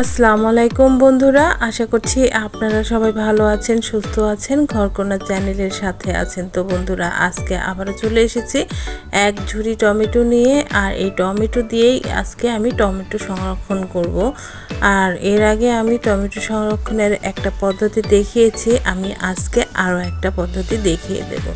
আসসালামু আলাইকুম বন্ধুরা, আশা করছি আপনারা সবাই ভালো আছেন, সুস্থ আছেন ঘরকোনা চ্যানেলের সাথে আছেন তো বন্ধুরা, আজকে আবারও চলে এসেছি এক ঝুড়ি টমেটো নিয়ে, আর এই টমেটো দিয়েই আজকে আমি টমেটো সংরক্ষণ করব। আর এর আগে আমি টমেটো সংরক্ষণের একটা পদ্ধতি দেখিয়েছি, আমি আজকে আরও একটা পদ্ধতি দেখিয়ে দেব।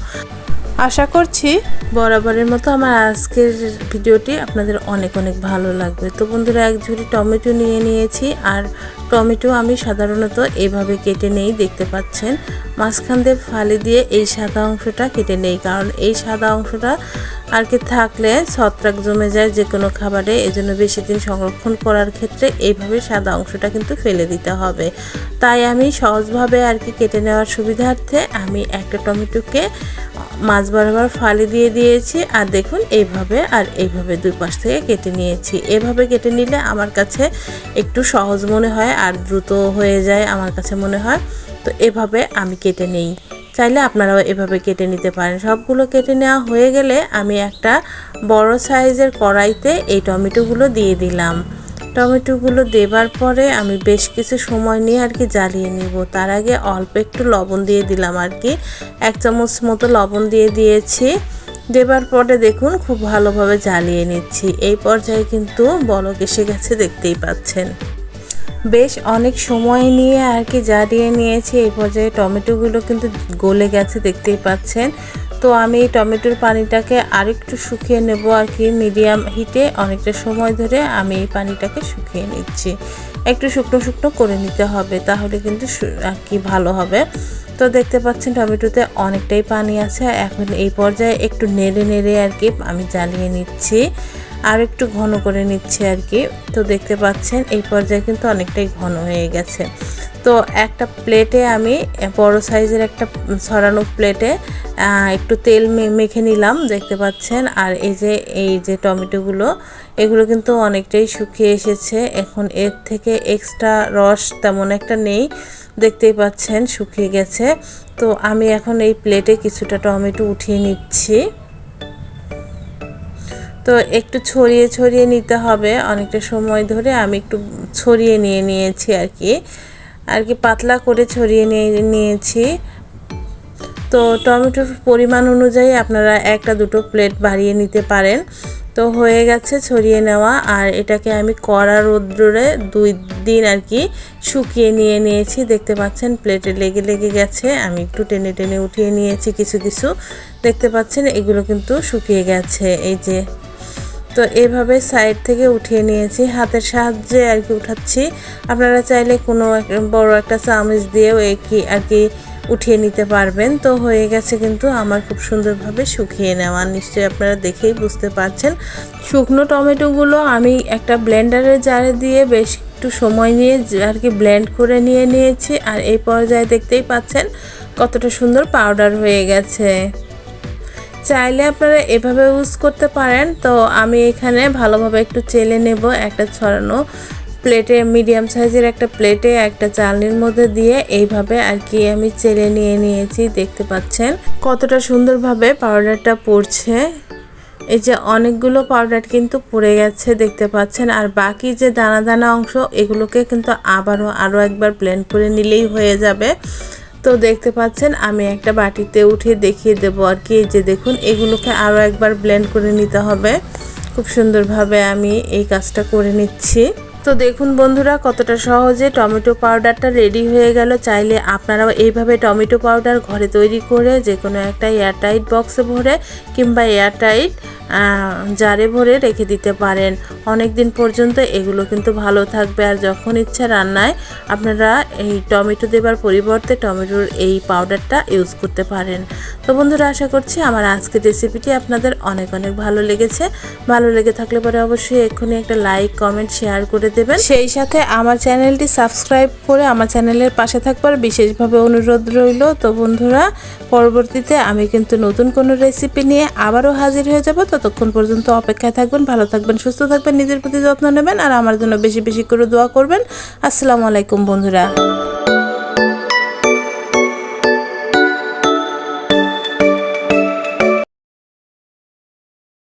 আশা করছি বরাবরের মতো আমার আজকের ভিডিওটি আপনাদের অনেক অনেক ভালো লাগবে। তো বন্ধুরা, এক ঝুড়ি টমেটো নিয়ে নিয়েছি আর টমেটো আমি সাধারণত এভাবে কেটে নেই, দেখতে পাচ্ছেন। মাঝখান দিয়ে ফালি দিয়ে এই সাদা অংশটা কেটে নেই, কারণ এই সাদা অংশটা আর কি থাকলে ছত্রাক জমে যায় যে কোনো খাবারে। এজন্য বেশি দিন সংরক্ষণ করার ক্ষেত্রে এইভাবে সাদা অংশটা কিন্তু ফেলে দিতে হবে। তাই আমি সহজভাবে আর কি কেটে নেওয়ার সুবিধার্থে আমি একটা টমেটোকে মাছ বরাবর ফালি দিয়ে দিয়েছি, আর দেখুন এইভাবে আর এইভাবে দুই পাশ থেকে কেটে নিয়েছি। এভাবে কেটে নিলে আমার কাছে একটু সহজ মনে হয় আর দ্রুত হয়ে যায় আমার কাছে মনে হয়। তো এভাবে আমি কেটে নেই। চাইলে আপনারাও এভাবে কেটে নিতে পারেন। সবগুলো কেটে নেওয়া হয়ে গেলে আমি একটা বড় সাইজের কড়াইতে এই টমেটোগুলো দিয়ে দিলাম। টমেটোগুলো দেবার পরে আমি বেশ কিছু সময় নিয়ে আর কি জ্বালিয়ে নিব। তার আগে অল্প একটু লবণ দিয়ে দিলাম আর কি। এক চামচ মতো লবণ দিয়ে দিয়েছি। দেবার পরে দেখুন খুব ভালোভাবে জ্বালিয়ে নিচ্ছি। এই পর্যায়ে কিন্তু বলক এসে গেছে, দেখতেই পাচ্ছেন। বেশ অনেক সময় নিয়ে আর কি জ্বালিয়ে নিয়েছি। এই পর্যায়ে টমেটোগুলো কিন্তু গলে গেছে, দেখতেই পাচ্ছেন। তো আমি টমেটোর পানিটাকে আরেকটু শুকিয়ে নেব আর কি মিডিয়াম হিটে। অনেকটা সময় ধরে আমি এই পানিটাকে শুকিয়ে নিচ্ছি। একটু শুকনো শুকনো করে নিতে হবে, তাহলে কিন্তু আর কি ভালো হবে। তো দেখতে পাচ্ছেন টমেটোতে অনেকটাই পানি আছে। এখন এই পর্যায়ে একটু নেড়ে নেড়ে আর কি আমি জ্বালিয়ে নিচ্ছি। আর একটু ঘন করে নিচ্ছি আর কি। তো দেখতে পাচ্ছেন এই পর্যায়ে কিন্তু অনেকটাই ঘন হয়ে গেছে। তো একটা প্লেটে আমি বড় সাইজের একটা ছড়ানো প্লেটে একটু তেল মেখে নিলাম, দেখতে পাচ্ছেন। আর এই যে এই যে টমেটোগুলো, এগুলো কিন্তু অনেকটাই শুকিয়ে এসেছে। এখন এর থেকে এক্সট্রা রস তেমন একটা নেই, দেখতেই পাচ্ছেন, শুকিয়ে গেছে। তো আমি এখন এই প্লেটে কিছুটা টমেটো উঠিয়ে নিচ্ছি। তো একটু ছড়িয়ে ছড়িয়ে নিতে হবে। অনেকটা সময় ধরে আমি একটু ছড়িয়ে নিয়ে নিয়েছি আর কি। আর কি পাতলা করে ছড়িয়ে নিয়ে নিয়েছি। তো টমেটোর পরিমাণ অনুযায়ী আপনারা একটা দুটো প্লেট বাড়িয়ে নিতে পারেন। তো হয়ে গেছে ছড়িয়ে নেওয়া আর এটাকে আমি কড়া রোদ্রে দুই দিন আর কি শুকিয়ে নিয়ে নিয়েছি। দেখতে পাচ্ছেন প্লেটে লেগে লেগে গেছে। আমি একটু টেনে টেনে উঠিয়ে নিয়েছি কিছু কিছু। দেখতে পাচ্ছেন এগুলো কিন্তু শুকিয়ে গেছে। এই যে তো এভাবে সাইড থেকে উঠিয়ে নিয়েছি। হাতের সাহায্যে আর কি উঠাচ্ছি। আপনারা চাইলে কোনো বড় একটা চামচ দিয়েও কি আর কি উঠিয়ে নিতে পারবেন। তো হয়ে গেছে কিন্তু আমার খুব সুন্দরভাবে শুকিয়ে নেওয়া। নিশ্চয়ই আপনারা দেখেই বুঝতে পারছেন। শুকনো টমেটোগুলো আমি একটা ব্লেন্ডারের জারে দিয়ে বেশ একটু সময় নিয়ে আর কি ব্লেন্ড করে নিয়ে নিয়েছি। আর এই পর্যায়ে দেখতেই পাচ্ছেন কতটা সুন্দর পাউডার হয়ে গেছে। চাইলে আপনারা এভাবে ইউজ করতে পারেন। তো আমি এখানে ভালোভাবে একটু চেলে নেব একটা ছড়ানো প্লেটে মিডিয়াম সাইজের একটা প্লেটে একটা চালনির মধ্যে দিয়ে এইভাবে আর কি আমি চেলে নিয়ে নিয়েছি, দেখতে পাচ্ছেন। কতটা সুন্দরভাবে পাউডারটা পড়ছে। এই যে অনেকগুলো পাউডার কিন্তু পড়ে গেছে, দেখতে পাচ্ছেন। আর বাকি যে দানা দানা অংশ, এগুলোকে কিন্তু আবারও আরও একবার ব্লেন্ড করে নিলেই হয়ে যাবে। তো দেখতে পাচ্ছেন, আমি একটা বাটিতে উঠে দেখিয়ে দেবো আর কি। যে দেখুন, এগুলোকে আরও একবার ব্লেন্ড করে নিতে হবে। খুব সুন্দরভাবে আমি এই কাজটা করে নিচ্ছি। তো দেখুন বন্ধুরা, কতটা সহজে টমেটো পাউডারটা রেডি হয়ে গেল। চাইলে আপনারাও এইভাবে টমেটো পাউডার ঘরে তৈরি করে যে কোনো একটা এয়ারটাইট বক্সে ভরে কিংবা এয়ারটাইট জারে ভরে রেখে দিতে পারেন। অনেক দিন পর্যন্ত এগুলো কিন্তু ভালো থাকবে। আর যখন ইচ্ছা রান্নায় আপনারা এই টমেটো দেবার পরিবর্তে টমেটোর এই পাউডারটা ইউজ করতে পারেন। তো বন্ধুরা, আশা করছি আমার আজকের রেসিপিটি আপনাদের অনেক অনেক ভালো লেগেছে। ভালো লেগে থাকলে পরে অবশ্যই এক্ষুনি একটা লাইক কমেন্ট শেয়ার করে দেবেন। সেই সাথে আমার চ্যানেলটি সাবস্ক্রাইব করে আমার চ্যানেলের পাশে থাকবার বিশেষভাবে অনুরোধ রইল। তো বন্ধুরা, পরবর্তীতে আমি কিন্তু নতুন কোনো রেসিপি নিয়ে আবারও হাজির হয়ে যাব। ততক্ষণ পর্যন্ত অপেক্ষায় থাকবেন, ভালো থাকবেন, সুস্থ থাকবেন, নিজের প্রতি যত্ন নেবেন আর আমার জন্য বেশি বেশি করে দোয়া করবেন। আসসালামু আলাইকুম বন্ধুরা।